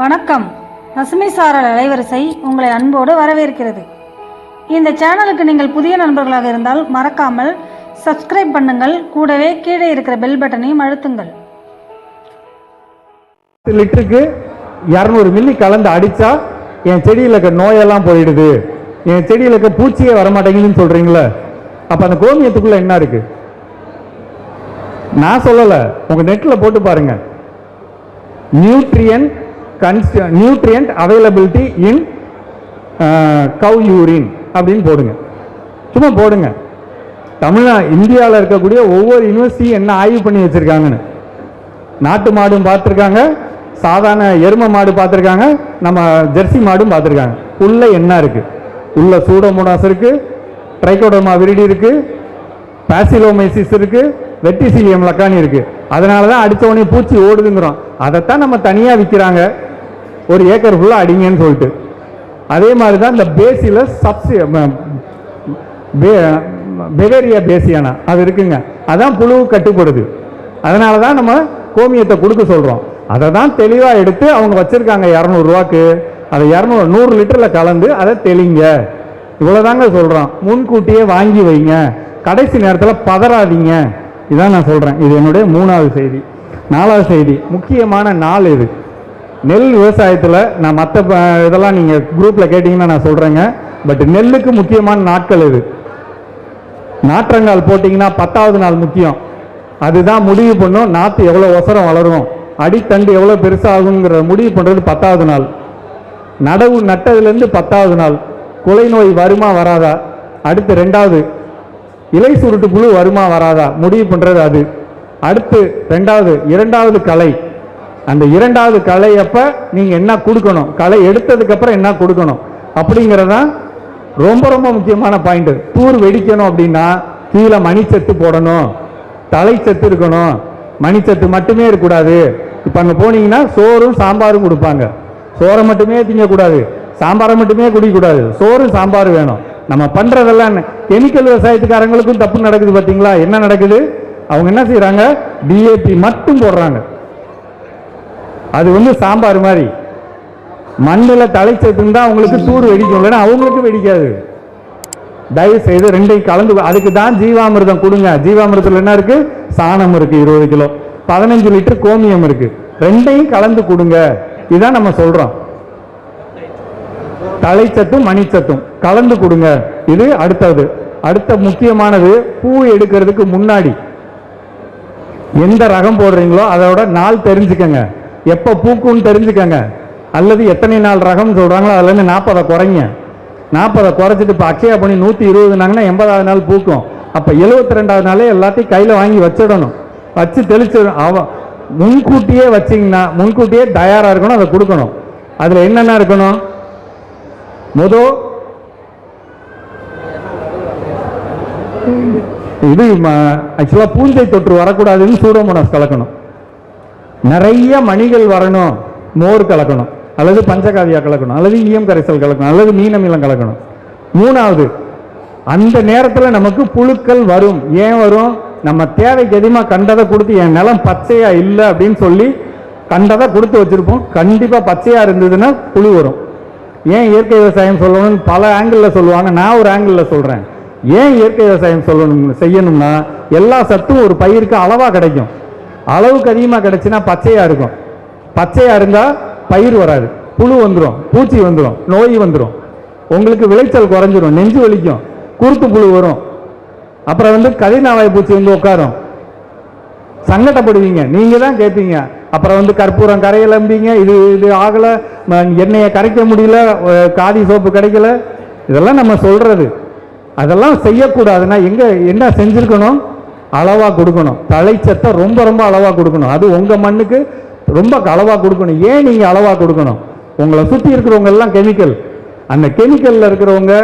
வணக்கம். பசுமை சாரல் அலைவரிசை உங்களை அன்போடு வரவேற்கிறது. இந்த சேனலுக்கு நீங்கள் புதிய நண்பர்களாக இருந்தால் மறக்காமல் சப்ஸ்கிரைப் பண்ணுங்கள். கூடவே கீழே இருக்கிற பெல் பட்டனையும் அழுத்துங்கள். லிட்டருக்கு இரநூறு மில்லி கலந்து அடித்தா என் செடியில் இருக்க நோயெல்லாம் போயிடுது. என் செடியில் இருக்க பூச்சியே வரமாட்டேங்குதுன்னு சொல்கிறீங்களே அப்போ அந்த கோமியத்துக்குள்ள என்ன இருக்கு? நான் சொல்லலை. உங்கள் நெட்டில் போட்டு பாருங்கள் nutrient nutrient availability in cow urine அப்படின்னு போடுங்க. சும்மா போடுங்க. தமிழ்நா இந்தியாவில் இருக்கக்கூடிய ஒவ்வொரு யூனிவர்சிட்டியும் என்ன ஆய்வு பண்ணி வச்சுருக்காங்கன்னு. நாட்டு மாடும் பார்த்துருக்காங்க. சாதாரண எரும மாடு பார்த்துருக்காங்க. நம்ம ஜெர்சி மாடும் பார்த்துருக்காங்க. உள்ள என்ன இருக்குது உள்ள சூடோமோனாஸ் இருக்குது ட்ரைகோடோமா விரிடி இருக்குது பேசிலோமைசிஸ் இருக்குது வெட்டிசிலியம் லக்கானி இருக்குது அதனால தான் அடித்தவொடனே உடனே பூச்சி ஓடுதுங்கிறோம். அதைத்தான் நம்ம தனியாக விற்கிறாங்க ஒரு ஏக்கர் ஃபுல்லாக அடிங்கன்னு சொல்லிட்டு. அதே மாதிரி தான் இந்த பேசியில் சப்சி பெவேரியா பேசியானா அது இருக்குங்க. அதான் புழு கட்டுப்படுது. அதனால தான் நம்ம கோமியத்தை கொடுக்க சொல்கிறோம் அதை தான் தெளிவாக எடுத்து அவங்க வச்சுருக்காங்க இரநூறுவாக்கு அதை இரநூறு நூறு லிட்டரில் கலந்து அதை தெளிங்க. இவ்வளோதாங்க சொல்கிறோம் முன்கூட்டியே வாங்கி வைங்க. கடைசி நேரத்தில் பதறாதீங்க. இதான் நான் சொல்கிறேன் இது என்னுடைய மூணாவது செய்தி. நாலாவது செய்தி. முக்கியமான நாள் இது. நெல் விவசாயத்தில் நான் மற்ற இதெல்லாம் நீங்கள் குரூப்பில் கேட்டிங்கன்னா நான் சொல்கிறேங்க பட் நெல்லுக்கு முக்கியமான நாட்கள் இது நாற்றங்கால் போட்டிங்கன்னா பத்தாவது நாள் முக்கியம். அதுதான் முடிவு பண்ணும். நாற்று எவ்வளோ ஒசரம் வளரும். அடித்தண்டு எவ்வளோ பெருசாகுங்கிற முடிவு பண்ணுறது பத்தாவது நாள். நடவு நட்டதுலேருந்து பத்தாவது நாள். குலை நோய் வருமா வராதா? அடுத்து ரெண்டாவது இலை சுருட்டு புழு வருமா வராதா? முடிவு பண்ணுறது அது. அடுத்து ரெண்டாவது இரண்டாவது கலை. அந்த இரண்டாவது களை அப்போ நீங்கள் என்ன கொடுக்கணும்? களை எடுத்ததுக்கப்புறம் என்ன கொடுக்கணும்? அப்படிங்கிறதான் ரொம்ப ரொம்ப முக்கியமான பாயிண்ட் தூர் வெடிக்கணும் அப்படின்னா கீழே மணிச்சத்து போடணும். தலைச்சத்து இருக்கணும். மணிச்சத்து மட்டுமே இருக்கக்கூடாது. இப்போ அங்கே போனீங்கன்னா சோறும் சாம்பாரும் கொடுப்பாங்க. சோறை மட்டுமே திங்கக்கூடாது. சாம்பாரை மட்டுமே குடிக்கக்கூடாது. சோறும் சாம்பார் வேணும். நம்ம பண்ணுறதெல்லாம் கெமிக்கல் விவசாயத்துக்காரங்களுக்கும் தப்பு நடக்குது பார்த்தீங்களா என்ன நடக்குது? அவங்க என்ன செய்கிறாங்க டிஏபி மட்டும் போடுறாங்க. அது வந்து சாம்பார் மாதிரி. மண்ணில் தலைச்சத்து தான் அவங்களுக்கு தூர் வெடிக்கும் இல்லைன்னா அவங்களுக்கு வெடிக்காது. தயவு செய்து ரெண்டையும் கலந்து அதுக்கு தான் ஜீவாமிர்தம் கொடுங்க. ஜீவாமிர்தத்தில் என்ன இருக்கு? சாணம் இருக்கு இருபது கிலோ. பதினஞ்சு லிட்டர் கோமியம் இருக்கு. ரெண்டையும் கலந்து கொடுங்க. இதான் நம்ம சொல்றோம். தலைச்சத்தும் மணிச்சத்தும். கலந்து கொடுங்க. இது அடுத்தது. அடுத்த முக்கியமானது பூ எடுக்கிறதுக்கு முன்னாடி. எந்த ரகம் போடுறீங்களோ அதோட நாள் தெரிஞ்சுக்கங்க. எப்போ பூக்கும்னு தெரிஞ்சுக்கங்க. அல்லது எத்தனை நாள் ரகம்னு சொல்கிறாங்களோ அதுலேருந்து நாற்பதை குறைங்க. நாற்பதை குறைச்சிட்டு இப்போ அக்ஷயா பண்ணி நூற்றி இருபதுனாங்கன்னா எண்பதாவது நாள் பூக்கும். அப்போ எழுபத்தி ரெண்டாவது நாளே எல்லாத்தையும் கையில் வாங்கி வச்சிடணும். வச்சு தெளிச்சிடணும் அவ முன்கூட்டியே வச்சிங்கன்னா முன்கூட்டியே தயாராக இருக்கணும் அதை கொடுக்கணும். அதில் என்னென்ன இருக்கணும்? முதோ இது ஆக்சுவலாக பூஞ்சை தொற்று வரக்கூடாதுன்னு சூடோமோனாஸ் கலக்கணும். நிறைய மணிகள் வரணும். மோர் கலக்கணும். அல்லது பஞ்சகாவியா கலக்கணும். அல்லது ஈயம் கரைசல் கலக்கணும். அல்லது மீனமிலம் கலக்கணும். மூணாவது அந்த நேரத்தில் நமக்கு புழுக்கள் வரும். ஏன் வரும்? நம்ம தேவைக்கு அதிகமாக கண்டதை கொடுத்து என் நிலம் பச்சையா இல்லை அப்படின்னு சொல்லி கண்டதை கொடுத்து வச்சிருப்போம். கண்டிப்பாக பச்சையா இருந்ததுன்னா புழு வரும். ஏன் இயற்கை விவசாயம் சொல்லணும்னு பல ஆங்கிளில் சொல்லுவாங்க. நான் ஒரு ஆங்கிளில் சொல்கிறேன் ஏன் இயற்கை விவசாயம் சொல்லணும் செய்யணும்னா எல்லா சத்தும் ஒரு பயிருக்கு அளவாக கிடைக்கும். அளவுக்கு அதிகமாக கிடச்சின்னா பச்சையாக இருக்கும். பச்சையாக இருந்தால் பயிர் வராது. புழு வந்துடும் பூச்சி வந்துடும் நோய் வந்துடும் உங்களுக்கு விளைச்சல் குறைஞ்சிரும் நெஞ்சு வலிக்கும் குருத்து புழு வரும். அப்புறம் வந்து கதிர்நாவாய் பூச்சி வந்து உட்காரும். சங்கடப்படுவீங்க. நீங்கள் தான் கேட்பீங்க அப்புறம் வந்து கற்பூரம் கரையலம்பிங்க இது இது ஆகலை. எண்ணெயை கரைக்க முடியல. காதி சோப்பு கிடைக்கல. இதெல்லாம் நம்ம சொல்கிறது அதெல்லாம் செய்யக்கூடாதுன்னா எங்கே என்ன செஞ்சுருக்கணும்? அளவாக கொடுக்கணும். தழைச்சத்தை ரொம்ப ரொம்ப அளவாக கொடுக்கணும். அது உங்கள் மண்ணுக்கு ரொம்ப அளவாக கொடுக்கணும். ஏன் நீங்கள் அளவாக கொடுக்கணும்? உங்களை சுற்றி இருக்கிறவங்க எல்லாம் கெமிக்கல். அந்த கெமிக்கலில் இருக்கிறவங்க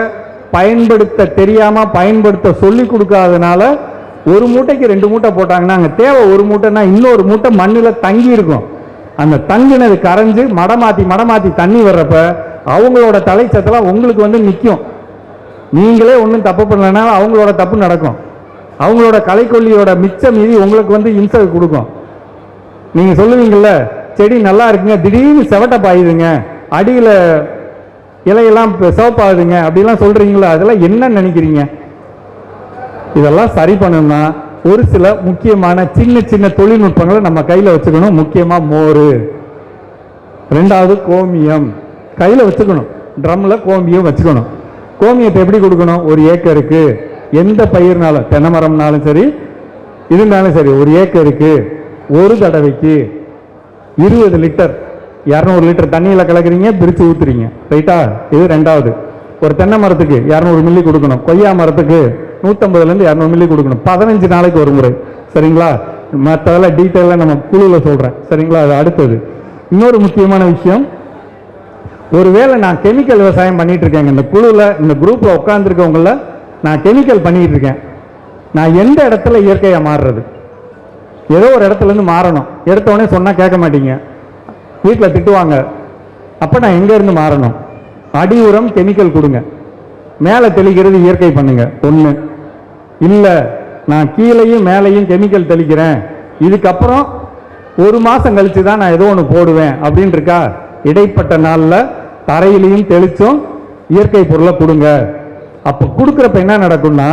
பயன்படுத்த தெரியாமல் பயன்படுத்த சொல்லி கொடுக்காதனால ஒரு மூட்டைக்கு ரெண்டு மூட்டை போட்டாங்கன்னா அங்கே தேவை ஒரு மூட்டைன்னா இன்னொரு மூட்டை மண்ணில் தங்கி இருக்கும். அந்த தங்கினது கரைஞ்சு மடமாத்தி மடமாத்தி தண்ணி வர்றப்ப அவங்களோட தலைச்சத்தெல்லாம் உங்களுக்கு வந்து நிற்கும் நீங்களே ஒன்றும் தப்பு பண்ணலைன்னா அவங்களோட தப்பு நடக்கும். அவங்களோட கலைக்கொல்லியோட மிச்சம் மீதி உங்களுக்கு வந்து இன்சல் கொடுக்கும். நீங்க சொல்லுவீங்கல்ல செடி நல்லா இருக்குங்க திடீர்னு செவட்டை பாயுதுங்க அடியில் இலையெல்லாம் சிவப்பாகுதுங்க அப்படிலாம் சொல்றீங்களா? அதெல்லாம் என்ன நினைக்கிறீங்க? இதெல்லாம் சரி பண்ணணும்னா ஒரு சில முக்கியமான சின்ன சின்ன தொழில்நுட்பங்களை நம்ம கையில் வச்சுக்கணும். முக்கியமாக மோர். ரெண்டாவது கோமியம். கையில் வச்சுக்கணும். ட்ரம்மில் கோமியம் வச்சுக்கணும். கோமியத்தை எப்படி கொடுக்கணும்? ஒரு ஏக்கருக்கு. எந்த பயிர்னாலும் தென்னை மரம்னாலும் சரி இருந்தாலும் சரி ஒரு ஏக்கருக்கு ஒரு தடவைக்கு இருபது லிட்டர் இரநூறு லிட்டர் தண்ணியில் கலக்குறீங்க பிரித்து ஊற்றுறீங்க ரைட்டா? இது ரெண்டாவது. ஒரு தென்னை மரத்துக்கு இரநூறு மில்லி கொடுக்கணும். கொய்யா மரத்துக்கு நூற்றம்பதுலேருந்து இரநூறு மில்லி கொடுக்கணும். பதினஞ்சு நாளைக்கு ஒரு முறை. சரிங்களா? மற்றதெல்லாம் டீட்டெயிலாக நம்ம குழுவில் சொல்கிறேன் சரிங்களா? அது அடுத்தது. இன்னொரு முக்கியமான விஷயம். ஒருவேளை நான் கெமிக்கல் விவசாயம் பண்ணிகிட்ருக்கேங்க இருக்கேங்க. இந்த குழுவில் இந்த குரூப்பில் உட்காந்துருக்கவங்கள நான் கெமிக்கல் பண்ணிக்கிட்டு இருக்கேன் நான் எந்த இடத்துல இயற்கையாக மாறுறது? ஏதோ ஒரு இடத்துல இருந்து மாறணும். எடுத்தவொடனே சொன்னால் கேட்க மாட்டீங்க. வீட்டில் திட்டுவாங்க. அப்போ நான் எங்கேருந்து மாறணும்? அடி உரம் கெமிக்கல் கொடுங்க. மேலே தெளிக்கிறது இயற்கை பண்ணுங்க. ஒன்று இல்லை நான் கீழேயும் மேலேயும் கெமிக்கல் தெளிக்கிறேன். இதுக்கப்புறம் ஒரு மாதம் கழித்து தான் நான் ஏதோ ஒன்று போடுவேன். அப்படின்ட்டு இருக்கா? இடைப்பட்ட நாளில் தரையிலையும் தெளித்தும் இயற்கை பொருளை கொடுங்க. அப்போ கொடுக்குறப்ப என்ன நடக்கும்னா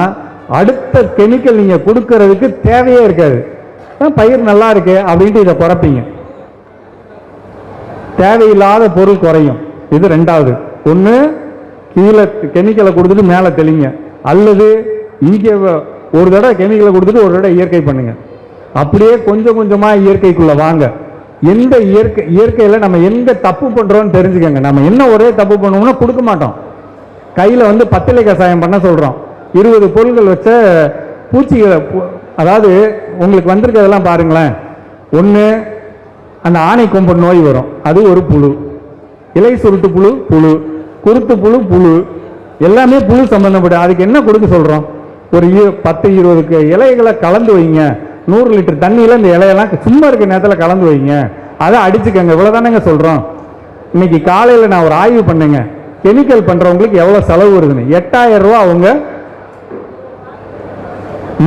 அடுத்த கெமிக்கல் நீங்கள் கொடுக்கறதுக்கு தேவையே இருக்காது. ஆ, பயிர் நல்லா இருக்கு அப்படின்ட்டு இதை குறைப்பீங்க தேவையில்லாத பொருள் குறையும். இது ரெண்டாவது. ஒன்று கீழே கெமிக்கலை கொடுத்துட்டு மேலே தெளிங்க. அல்லது இங்கே ஒரு தடவை கெமிக்கலை கொடுத்துட்டு ஒரு தடவை இயற்கை பண்ணுங்க. அப்படியே கொஞ்சம் கொஞ்சமாக இயற்கைக்குள்ளே வாங்க. எந்த இயற்கை இயற்கையில் நம்ம எந்த தப்பு பண்ணுறோம்னு தெரிஞ்சுக்கோங்க. நம்ம என்ன ஒரே தப்பு பண்ணுவோம்னா கொடுக்க மாட்டோம். கையில் வந்து பத்திலை கசாயம் பண்ண சொல்கிறோம் இருபது பொருள்கள் வச்ச பூச்சிகளை அதாவது உங்களுக்கு வந்திருக்கிறதெல்லாம் பாருங்களேன். ஒன்று அந்த ஆணை கொம்பு நோய் வரும். அது ஒரு புழு. இலை சுருட்டு புழு புழு. குருத்து புழு புழு. எல்லாமே புழு சம்பந்தப்பட்ட அதுக்கு என்ன கொடுக்க சொல்கிறோம் ஒரு இரு- பத்து இருபதுக்கு இலைகளை கலந்து வைங்க. நூறு லிட்டர் தண்ணியில் இந்த இலையெல்லாம் சும்மா இருக்க நேரத்தில் கலந்து வைங்க. அதை அடிச்சுக்கங்க. இவ்வளோதானேங்க சொல்கிறோம் இன்னைக்கு காலையில் நான் ஒரு ஆய்வு பண்ணேங்க. கெமிக்கல் பண்ணுறவங்களுக்கு எவ்வளோ செலவு வருதுன்னு? எட்டாயிரம் ரூபா அவங்க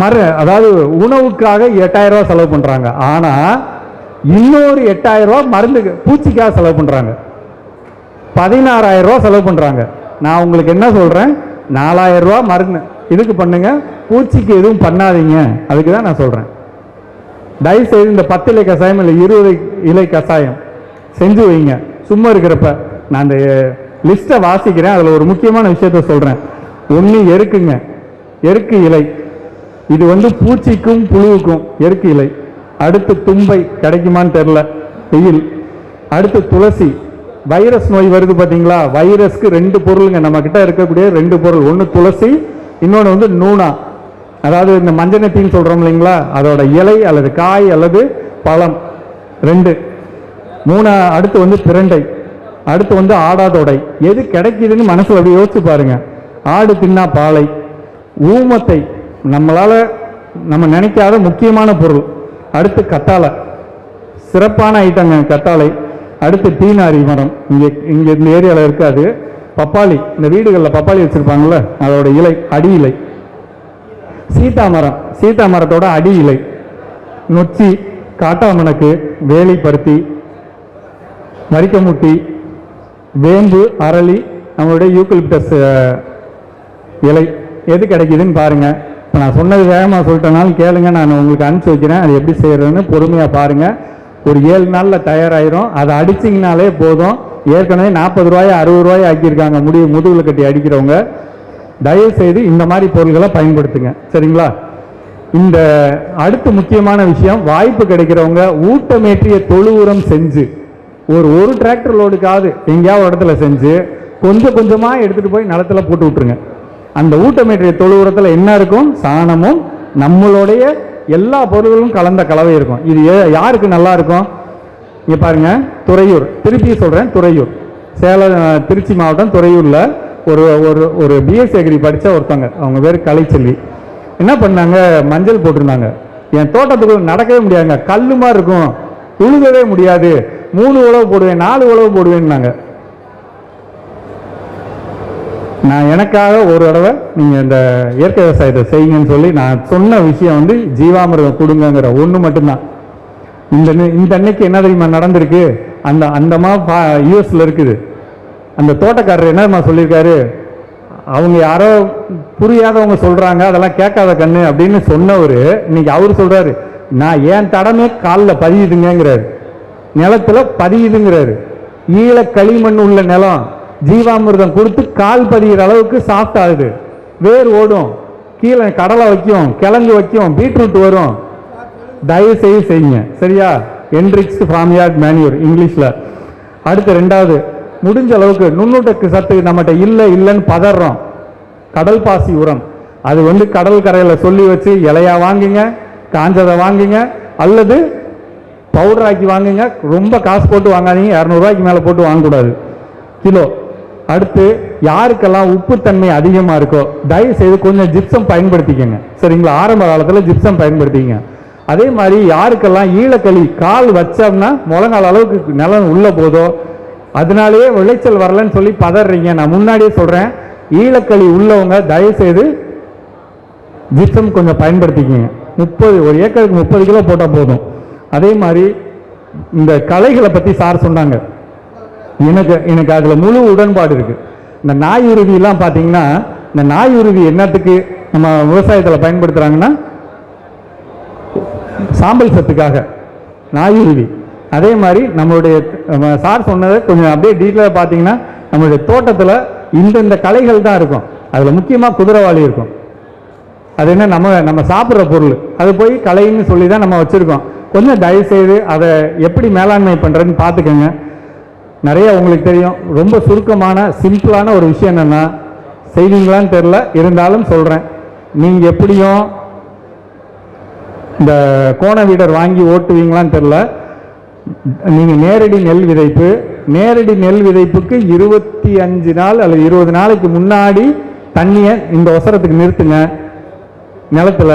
மர அதாவது உணவுக்காக எட்டாயிரம் ரூபா செலவு பண்ணுறாங்க ஆனால் இன்னொரு எட்டாயிரம் ரூபா மருந்துக்கு பூச்சிக்காக செலவு பண்ணுறாங்க பதினாறாயிரம் ரூபா செலவு பண்ணுறாங்க நான் உங்களுக்கு என்ன சொல்கிறேன் நாலாயிரம் ரூபா மருந்து இதுக்கு பண்ணுங்க. பூச்சிக்கு எதுவும் பண்ணாதீங்க. அதுக்கு தான் நான் சொல்கிறேன் தயவுசெய்து இந்த பத்து இலை கஷாயம் இல்லை இருபது இலை கஷாயம் செஞ்சு வைங்க. சும்மா இருக்கிறப்ப நான் அந்த லிஸ்ட்டை வாசிக்கிறேன் அதில் ஒரு முக்கியமான விஷயத்த சொல்கிறேன் ஒன்று எருக்குங்க. எருக்கு இலை. இது வந்து பூச்சிக்கும் புழுவுக்கும் எருக்கு இலை. அடுத்து தும்பை கிடைக்குமான்னு தெரில வெயில். அடுத்து துளசி. வைரஸ் நோய் வருது பார்த்தீங்களா வைரஸ்க்கு ரெண்டு பொருளுங்க. நம்ம கிட்ட இருக்கக்கூடிய ரெண்டு பொருள். ஒன்று துளசி இன்னொன்று வந்து நூனா. அதாவது இந்த மஞ்சனத்தின்னு சொல்கிறோம் இல்லைங்களா? அதோட இலை அல்லது காய் அல்லது பழம். ரெண்டு. மூணா அடுத்து வந்து பிரண்டை. அடுத்து வந்து ஆடாதொடை எது கிடைக்குதுன்னு மனசில் அப்படி யோசிச்சு பாருங்க. ஆடு தின்னா பாலை. ஊமத்தை நம்மளால் நம்ம நினைக்காத முக்கியமான பொருள். அடுத்து கத்தாழை. சிறப்பான ஐட்டங்க கத்தாழை. அடுத்து டீனாரி மரம். இங்கே இங்கே இந்த ஏரியாவில் இருக்காது. பப்பாளி. இந்த வீடுகளில் பப்பாளி வச்சிருப்பாங்கல்ல அதோட இலை அடி இலை. சீதா மரம். சீதா மரத்தோட அடி இலை. நொச்சி காட்டாமணக்கு வேலி பருத்தி வரிக்கமுட்டி வேம்பு அரளி நம்மளுடைய யூக்கலிப்டஸ் இலை எது கிடைக்குதுன்னு பாருங்கள் இப்போ நான் சொன்னது வேகமாக சொல்லிட்டனாலும் கேளுங்க நான் உங்களுக்கு அனுப்பிச்சி வைக்கிறேன். அது எப்படி செய்கிறதுன்னு பொறுமையாக பாருங்கள் ஒரு ஏழு நாளில் தயாராயிரும். அதை அடிச்சிங்கனாலே போதும். ஏற்கனவே நாற்பது ரூபாய் அறுபது ரூபாய் ஆக்கியிருக்காங்க. முடிவு முதுகில் கட்டி அடிக்கிறவங்க. தயவு செய்து இந்த மாதிரி பொருள்களை பயன்படுத்துங்க. சரிங்களா? இந்த அடுத்து முக்கியமான விஷயம் வாய்ப்பு கிடைக்கிறவங்க ஊட்டமேற்றிய தொழு உரம் செஞ்சு. ஒரு ஒரு டிராக்டர் லோடுக்காவது எங்கேயாவது ஒரு இடத்துல செஞ்சு கொஞ்சம் கொஞ்சமாக எடுத்துகிட்டு போய் நிலத்துல போட்டு விட்ருங்க அந்த ஊட்டமேற்றிய தொழு என்ன இருக்கும்? சாணமும் நம்மளுடைய எல்லா பொருள்களும் கலந்த கலவை இருக்கும். இது ஏ- யாருக்கு நல்லா இருக்கும்? இங்கே பாருங்க துறையூர். திருப்பி சொல்கிறேன் துறையூர். சேலம் திருச்சி மாவட்டம் துறையூரில் ஒரு ஒரு ஒரு பிஎஸ்சி அக்ரி படித்த ஒருத்தவங்க. அவங்க பேர் கலைச்செல்வி. என்ன பண்ணாங்க? மஞ்சள் போட்டிருந்தாங்க. என் தோட்டத்துக்குள்ள நடக்கவே முடியாதுங்க. கல் மாதிரி இருக்கும். உழுகவே முடியாது. மூணு உழவு போடுவேன் நாலு உழவு போடுவேன்னாங்க. நான் எனக்காக ஒரு தடவை நீங்கள் இந்த இயற்கை விவசாயத்தை செய்யுங்கன்னு சொல்லி நான் சொன்ன விஷயம் வந்து ஜீவாமிரதம் கொடுங்கங்கிற ஒன்று மட்டும்தான். இந்த இந்த அன்னைக்கு என்ன தெரியுமா நடந்திருக்கு? அந்த அந்தமா யூஎஸ்ல இருக்குது. அந்த தோட்டக்காரர் என்னம்மா சொல்லியிருக்காரு? அவங்க யாரோ புரியாதவங்க சொல்கிறாங்க அதெல்லாம் கேட்காத கண்ணு அப்படின்னு சொன்னவர் இன்னைக்கு அவர் சொல்கிறாரு நான் ஏன் தடமே காலில் பதியுதுங்கிறாரு நிலத்துல பதியுதுங்கிறாரு. ஈழ களிமண் உள்ள நிலம் ஜீவாமிர்தம் கொடுத்து கால் பதிகிற அளவுக்கு சாஃப்ட் ஆகுது. வேர் ஓடும். கீழே கடலை வைக்கும் கிழங்கு வைக்கும் பீட்ரூட் வரும். தயவு செய்து செய்யுங்க. சரியா? என்ரிக்ஸ் ஃப்ராம் மேன்யூர் இங்கிலீஷில் அடுத்து ரெண்டாவது முடிஞ்ச அளவுக்கு நுண்ணூட்டக்கு சத்து நம்மகிட்ட இல்லை இல்லைன்னு பதறோம் கடல் பாசி உரம். அது வந்து கடல் கரையில் சொல்லி வச்சு இலையா வாங்குங்க காஞ்சதை வாங்குங்க அல்லது பவுடர் ஆக்கி வாங்குங்க. ரொம்ப காசு போட்டு வாங்காதீங்க. இரநூறுவாய்க்கு மேலே போட்டு வாங்கக்கூடாது. கிலோ. அடுத்து யாருக்கெல்லாம் உப்புத்தன்மை அதிகமாக இருக்கோ தயவு செய்து கொஞ்சம் ஜிப்சம் பயன்படுத்திக்கங்க. சரிங்களா? ஆரம்ப காலத்தில் ஜிப்சம் பயன்படுத்திக்கங்க. அதே மாதிரி யாருக்கெல்லாம் ஈழக்களி கால் வச்சோம்னா முழங்கால் அளவுக்கு நிலம் உள்ள போதோ அதனாலேயே விளைச்சல் வரலன்னு சொல்லி பதறீங்க. நான் முன்னாடியே சொல்கிறேன் ஈழக்களி உள்ளவங்க தயவு செய்து ஜிப்சம் கொஞ்சம் பயன்படுத்திக்கங்க. முப்பது ஒரு ஏக்கருக்கு முப்பது கிலோ போட்டால் போதும். அதே மாதிரி இந்த கலைகளை பற்றி சார் சொன்னாங்க. எனக்கு எனக்கு அதில் முழு உடன்பாடு இருக்குது இந்த நாய் உருவிலாம் பார்த்தீங்கன்னா இந்த நாய் உருவி என்னத்துக்கு நம்ம விவசாயத்தில் பயன்படுத்துகிறாங்கன்னா சாம்பல் சத்துக்காக. நாய் உருவி. அதே மாதிரி நம்மளுடைய நம்ம சார் சொன்னதை கொஞ்சம் அப்படியே டீட்டெயிலாக பார்த்தீங்கன்னா நம்மளுடைய தோட்டத்தில் இந்தந்த கலைகள் தான் இருக்கும். அதில் முக்கியமாக குதிரைவாளி இருக்கும். அது என்ன நம்ம நம்ம சாப்பிட்ற பொருள். அது போய் கலைன்னு சொல்லி தான் நம்ம வச்சுருக்கோம். கொஞ்சம் தயவு செய்து அதை எப்படி மேலாண்மை பண்ணுறதுன்னு பார்த்துக்கோங்க. நிறைய உங்களுக்கு தெரியும் ரொம்ப சுருக்கமான சிம்பிளான ஒரு விஷயம் என்னென்னா செய்வீங்களான்னு தெரில இருந்தாலும் சொல்கிறேன் நீங்கள் எப்படியும் இந்த கோண வீடர் வாங்கி ஓட்டுவீங்களான்னு தெரில நீங்கள் நேரடி நெல் விதைப்பு நேரடி நெல் விதைப்புக்கு இருபத்தி அஞ்சு நாள் அல்லது இருபது நாளைக்கு முன்னாடி தண்ணியை இந்த ஒசரத்துக்கு நிறுத்துங்க. நிலத்துல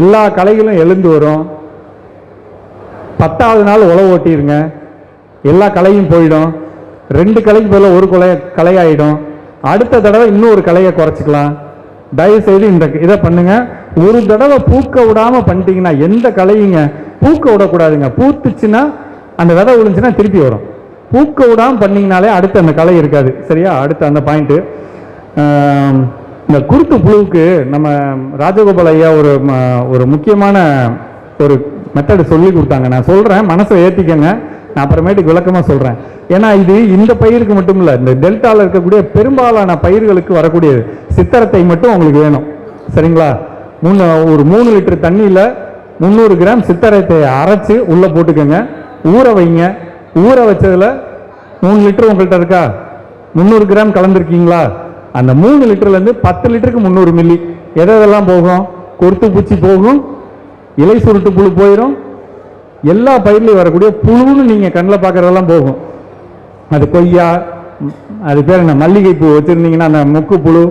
எல்லா களைகளும் எழுந்து வரும். பத்தாவது நாள் உழவு ஓட்டிடுங்க எல்லா கலையும் போயிடும். ரெண்டு கலைக்கு பதிலாக ஒரு கொலை களையாயிடும். அடுத்த தடவை இன்னொரு கலையை குறைச்சிக்கலாம். தயவுசெய்து இந்த இதை பண்ணுங்க. ஒரு தடவை பூக்க விடாம பண்ணிட்டீங்கன்னா எந்த கலையுங்க பூக்க விடக்கூடாதுங்க. பூத்துச்சுன்னா அந்த விதை விழுந்துச்சுன்னா திருப்பி வரும். பூக்க விடாம பண்ணிங்கனாலே அடுத்து அந்த களை இருக்காது. சரியா? அடுத்து அந்த பாயிண்ட்டு இந்த குருத்து புழுவுக்கு நம்ம ராஜகோபால் ஐயா ஒரு ஒரு முக்கியமான ஒரு மெத்தடு சொல்லி கொடுத்தாங்க. நான் சொல்கிறேன் மனசை ஏற்றிக்கங்க நான் அப்புறமேட்டுக்கு விளக்கமாக சொல்கிறேன் ஏன்னா இது இந்த பயிருக்கு மட்டும் இல்லை இந்த டெல்டாவில் இருக்கக்கூடிய பெரும்பாலான பயிர்களுக்கு வரக்கூடியது. சித்திரத்தை மட்டும் உங்களுக்கு வேணும். சரிங்களா? மூணு ஒரு மூணு லிட்டர் தண்ணியில் முந்நூறு கிராம் சித்தரத்தை அரைச்சி உள்ளே போட்டுக்கோங்க. ஊற வைங்க. ஊற வச்சதில் மூணு லிட்டர் உங்கள்கிட்ட இருக்கா? முந்நூறு கிராம் கலந்துருக்கீங்களா? அந்த மூணு லிட்டர்லேருந்து பத்து லிட்டருக்கு முந்நூறு மில்லி எதை எதெல்லாம் போகும்? கொருத்து பூச்சி போகும் இலை சுருட்டு புழு போயிடும் எல்லா பயிர்லையும் வரக்கூடிய புழுன்னு நீங்கள் கண்ணில் பார்க்குறதெல்லாம் போகும். அது கொய்யா அது பேர் என்ன மல்லிகை பூ வச்சுருந்தீங்கன்னா அந்த முக்கு புழு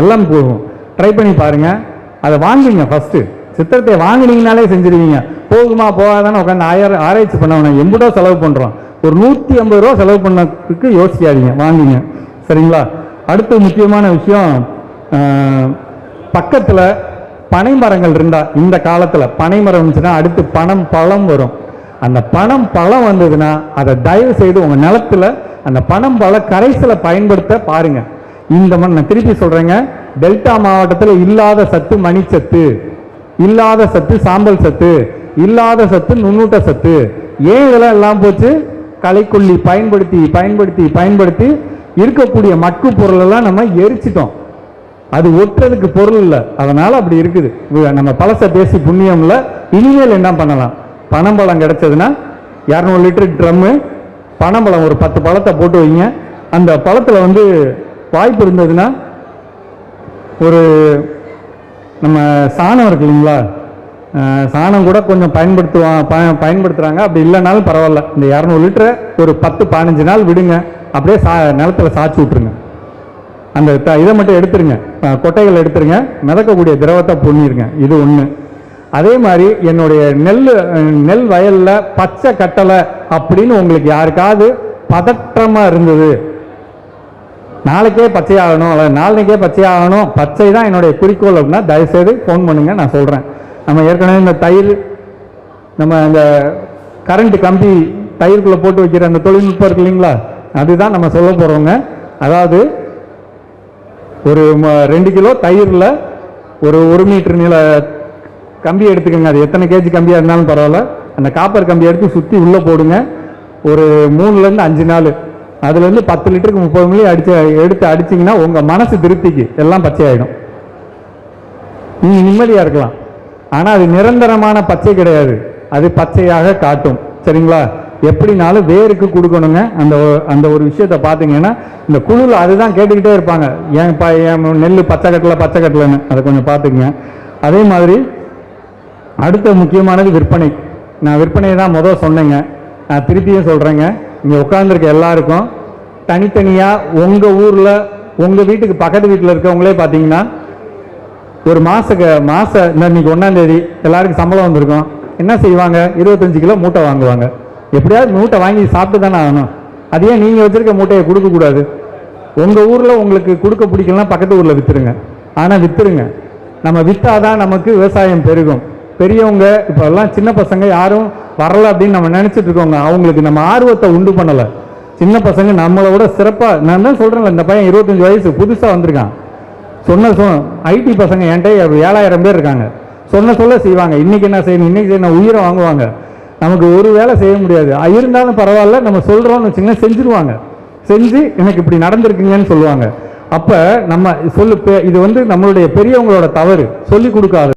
எல்லாம் போகும். ட்ரை பண்ணி பாருங்கள் அதை வாங்குவீங்க ஃபஸ்ட்டு சித்திரத்தை வாங்கினீங்கனாலே செஞ்சுருவீங்க. போகுமா போகாதானே உட்காந்து ஆயிரம் ஆராய்ச்சி பண்ணவன எண்பது செலவு பண்ணுறோம் ஒரு நூற்றி ஐம்பது ரூபா செலவு பண்ணதுக்கு யோசிக்காதீங்க வாங்குங்க. சரிங்களா? அடுத்து முக்கியமான விஷயம் பக்கத்தில் பனை மரங்கள் இந்த காலத்தில் பனை மரம் இருந்துச்சுன்னா அடுத்து பனம் பழம் வரும். அந்த பணம் பழம் வந்ததுன்னா அதை தயவு செய்து உங்கள் நிலத்துல அந்த பணம் பழ கரைசலை பயன்படுத்த பாருங்க. இந்த மண் நான் திருப்பி சொல்கிறேங்க டெல்டா மாவட்டத்தில் இல்லாத சத்து மணிச்சத்து இல்லாத சத்து சாம்பல் சத்து இல்லாத சத்து நுண்ணூட்ட சத்து. ஏன் இதெல்லாம் எல்லாம் போச்சு? கலைக்கொல்லி பயன்படுத்தி பயன்படுத்தி பயன்படுத்தி இருக்கக்கூடிய மக்கு பொருளெல்லாம் நம்ம எரிச்சிட்டோம். அது ஒட்டுறதுக்கு பொருள் இல்லை. அதனால் அப்படி இருக்குது. நம்ம பழசை பேசி புண்ணியம்ல இனிமேல் என்ன பண்ணலாம்? பனம்பழம் கிடைச்சதுன்னா இரநூறு லிட்டர் ட்ரம்மு பனம்பழம் ஒரு பத்து பழத்தை போட்டு வைங்க. அந்த பழத்தில் வந்து வாய்ப்பு இருந்ததுன்னா ஒரு நம்ம சாணம் இருக்கு இல்லைங்களா? சாணம் கூட கொஞ்சம் பயன்படுத்துவான் ப- பயன்படுத்துகிறாங்க அப்படி இல்லைனாலும் பரவாயில்ல. இந்த இரநூறு லிட்டரை ஒரு பத்து பதினஞ்சு நாள் விடுங்க. அப்படியே சா நிலத்துல சாய்ச்சி விட்ருங்க அந்த த- இதை மட்டும் எடுத்துருங்க. கொட்டைகள் எடுத்துருங்க. மிதக்கக்கூடிய திரவத்தை பொண்ணிருங்க. இது ஒன்று அதே மாதிரி என்னுடைய நெல் நெல் வயலில் பச்சை கட்டலை அப்படின்னு உங்களுக்கு யாருக்காவது பதற்றமாக இருந்தது. நாளைக்கே பச்சையாகணும். அல்லது நாளைக்கே பச்சையாகணும். பச்சை தான் என்னுடைய குறிக்கோள் அப்படின்னா தயவுசெய்து ஃபோன் பண்ணுங்க. நான் சொல்கிறேன் நம்ம ஏற்கனவே இந்த தயிர் நம்ம இந்த கரண்ட் கம்பி தயிருக்குள்ளே போட்டு வைக்கிற அந்த தொழில்நுட்பம் இருக்கு இல்லைங்களா? அதுதான் நம்ம சொல்ல போகிறோங்க அதாவது ஒரு ரெண்டு கிலோ தயிரில் ஒரு ஒரு மீட்டர் நீள கம்பி எடுத்துக்கோங்க. அது எத்தனை கேஜி கம்பியாக இருந்தாலும் பரவாயில்ல. அந்த காப்பர் கம்பி எடுத்து சுற்றி உள்ளே போடுங்க. ஒரு மூணுலேருந்து அஞ்சு நாள். அதுலேருந்து பத்து லிட்டருக்கு முப்பது மில்லி அடிச்சு எடுத்து அடிச்சிங்கன்னா உங்கள் மனசு திருப்திக்கு எல்லாம் பச்சையாயிடும். நீங்கள் நிம்மதியாக இருக்கலாம். ஆனால் அது நிரந்தரமான பச்சை கிடையாது. அது பச்சையாக காட்டும். சரிங்களா? எப்படினாலும் வேருக்கு கொடுக்கணுங்க. அந்த அந்த ஒரு விஷயத்தை பார்த்தீங்கன்னா இந்த குழுவில் அதுதான் கேட்டுக்கிட்டே இருப்பாங்க. ஏன்ப்பா ஏன் நெல் பச்சை கட்டலை பச்சை கட்டலைன்னு. அதை கொஞ்சம் பார்த்துக்குங்க. அதே மாதிரி அடுத்த முக்கியமானது விற்பனை. நான் விற்பனையை தான் முதல் சொன்னேங்க. நான் திருப்பியும் சொல்கிறேங்க இங்கே உட்காந்துருக்க எல்லாருக்கும் தனித்தனியாக உங்கள் ஊரில் உங்கள் வீட்டுக்கு பக்கத்து வீட்டில் இருக்கவங்களே பார்த்தீங்கன்னா ஒரு மாதக்கு மாதம் இந்த இன்னைக்கு ஒன்றாந்தேதி எல்லாருக்கும் சம்பளம் வந்திருக்கும். என்ன செய்வாங்க? இருபத்தஞ்சு கிலோ மூட்டை வாங்குவாங்க. எப்படியாவது மூட்டை வாங்கி சாப்பிட்டு தானே ஆகணும். அதையே நீங்கள் வச்சுருக்க மூட்டையை கொடுக்கக்கூடாது உங்கள் ஊரில் உங்களுக்கு கொடுக்க பிடிக்கலாம் பக்கத்து ஊரில் விற்றுருங்க ஆனால் விற்றுருங்க நம்ம விற்றாதான் நமக்கு விவசாயம் பெருகும். பெரியவங்க இப்போல்லாம் சின்ன பசங்க யாரும் வரல அப்படின்னு நம்ம நினச்சிட்டு இருக்கோங்க. அவங்களுக்கு நம்ம ஆர்வத்தை உண்டு பண்ணலை. சின்ன பசங்க நம்மளை விட சிறப்பாக நான் தான் சொல்கிறேன்ல இந்த பையன் இருபத்தஞ்சு வயசு புதுசாக வந்திருக்கான். சொன்ன சொ ஐடி பசங்க என்கிட்ட ஏழாயிரம் பேர் இருக்காங்க. சொன்ன சொல்ல செய்வாங்க. இன்னைக்கு என்ன செய்யணும்? இன்னைக்கு செய்யணும் உயிரை வாங்குவாங்க? நமக்கு ஒரு வேலை செய்ய முடியாது. இருந்தாலும் பரவாயில்ல நம்ம சொல்கிறோம்னு வச்சிங்கன்னா செஞ்சுருவாங்க. செஞ்சு எனக்கு இப்படி நடந்திருக்குங்கன்னு சொல்லுவாங்க. அப்போ நம்ம சொல்லு இது வந்து நம்மளுடைய பெரியவங்களோட தவறு. சொல்லி கொடுக்காது.